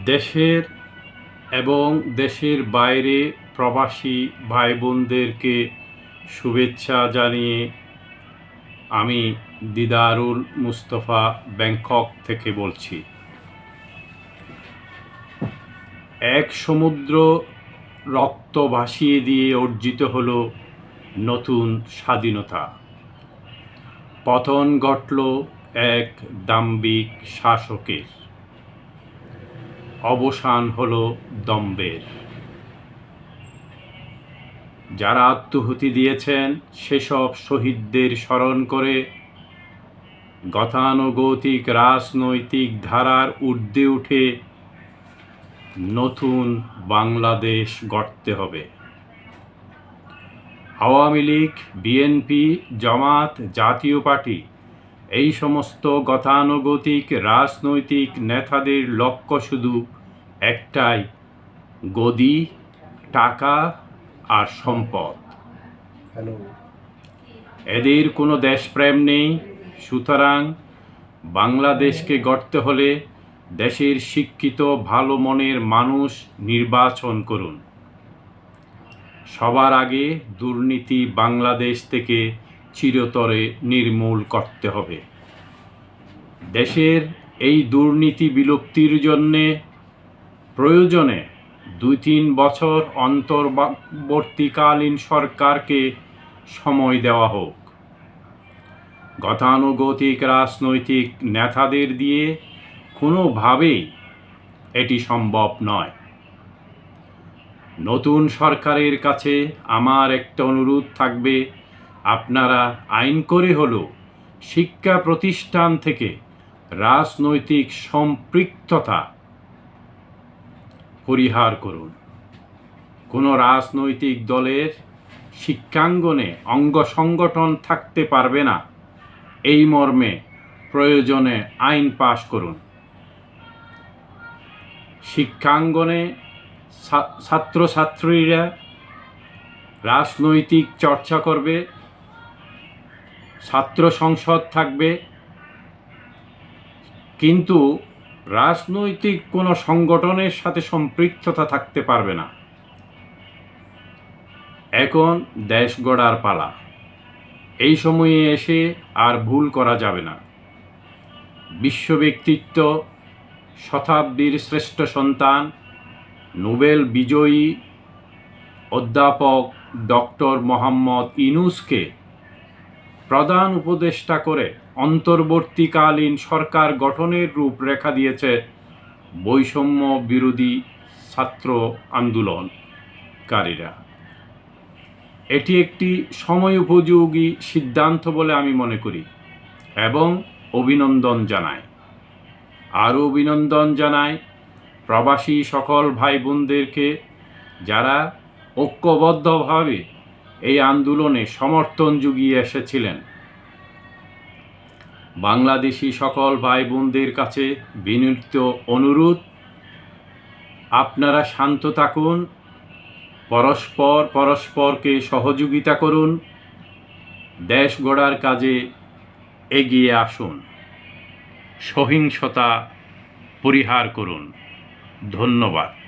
দেশের এবং দেশের বাইরে প্রবাসী ভাই বোনদেরকে শুভেচ্ছা জানিয়ে আমি দিদারুল মুস্তফা ব্যাংকক থেকে বলছি। এক সমুদ্র রক্ত ভাসিয়ে দিয়ে অর্জিত হল নতুন স্বাধীনতা। পতন ঘটল এক দাম্ভিক শাসকের। অবসান হলো দম্বের যারা আত্মহুতি দিয়েছেন, সেসব শহীদদের স্মরণ করে গতানুগতিক রাজনৈতিক ধারার ঊর্ধ্বে উঠে নতুন বাংলাদেশ গড়তে হবে। আওয়ামী লীগ, বিএনপি, জামাত, জাতীয় পার্টি এই সমস্ত গতানুগতিক রাজনৈতিক নেতাদের লক্ষ্য শুধু একটাই গদি টাকা আর সম্পদ। এদের কোনো দেশপ্রেম নেই সুতরাং বাংলাদেশকে গড়তে হলে দেশের শিক্ষিত ভালো মনের মানুষ নির্বাচন করুন। সবার আগে দুর্নীতি বাংলাদেশ থেকে চিরতরে নির্মূল করতে হবে। দেশের এই দুর্নীতি বিলুপ্তির জন্যে প্রয়োজনে দুই তিন বছর অন্তর্বর্তীকালীন সরকারকে সময় দেওয়া হোক। গতানুগতিক রাজনৈতিক নেতাদের দিয়ে কোনোভাবেই এটি সম্ভব নয়। নতুন সরকারের কাছে আমার একটা অনুরোধ থাকবে আপনারা আইন করে হলো শিক্ষা প্রতিষ্ঠান থেকে রাজনৈতিক সম্পৃক্ততা পরিহার করুন। কোনো রাজনৈতিক দলের শিক্ষাঙ্গনে অঙ্গ সংগঠন থাকতে পারবে না। এই মর্মে প্রয়োজনে আইন পাশ করুন। শিক্ষাঙ্গনে ছাত্রছাত্রীরা রাজনৈতিক চর্চা করবে ছাত্র সংসদ থাকবে। কিন্তু রাজনৈতিক কোনো সংগঠনের সাথে সম্পৃক্ততা থাকতে পারবে না। এখন দেশ গড়ার পালা। এই সময়ে এসে আর ভুল করা যাবে না। বিশ্ব ব্যক্তিত্ব, শতাব্দীর শ্রেষ্ঠ সন্তান, নোবেল বিজয়ী অধ্যাপক ডক্টর মোহাম্মদ ইনুসকে প্রধান উপদেষ্টা করে অন্তর্বর্তীকালীন সরকার গঠনের রূপরেখা দিয়েছে বৈষম্য বিরোধী ছাত্র আন্দোলনকারীরা। এটি একটি সময় উপযোগী সিদ্ধান্ত বলে আমি মনে করি এবং অভিনন্দন জানাই। আরও অভিনন্দন জানাই প্রবাসী সকল ভাই বোনদেরকে যারা ঐক্যবদ্ধভাবে এই আন্দোলনে সমর্থন জুগিয়ে এসেছিলেন। বাংলাদেশি সকল ভাই বোনদের কাছে বিনীত অনুরোধ, আপনারা শান্ত থাকুন, পরস্পর পরস্পরকে সহযোগিতা করুন, দেশ গড়ার কাজে এগিয়ে আসুন, সহিংসতা পরিহার করুন। ধন্যবাদ।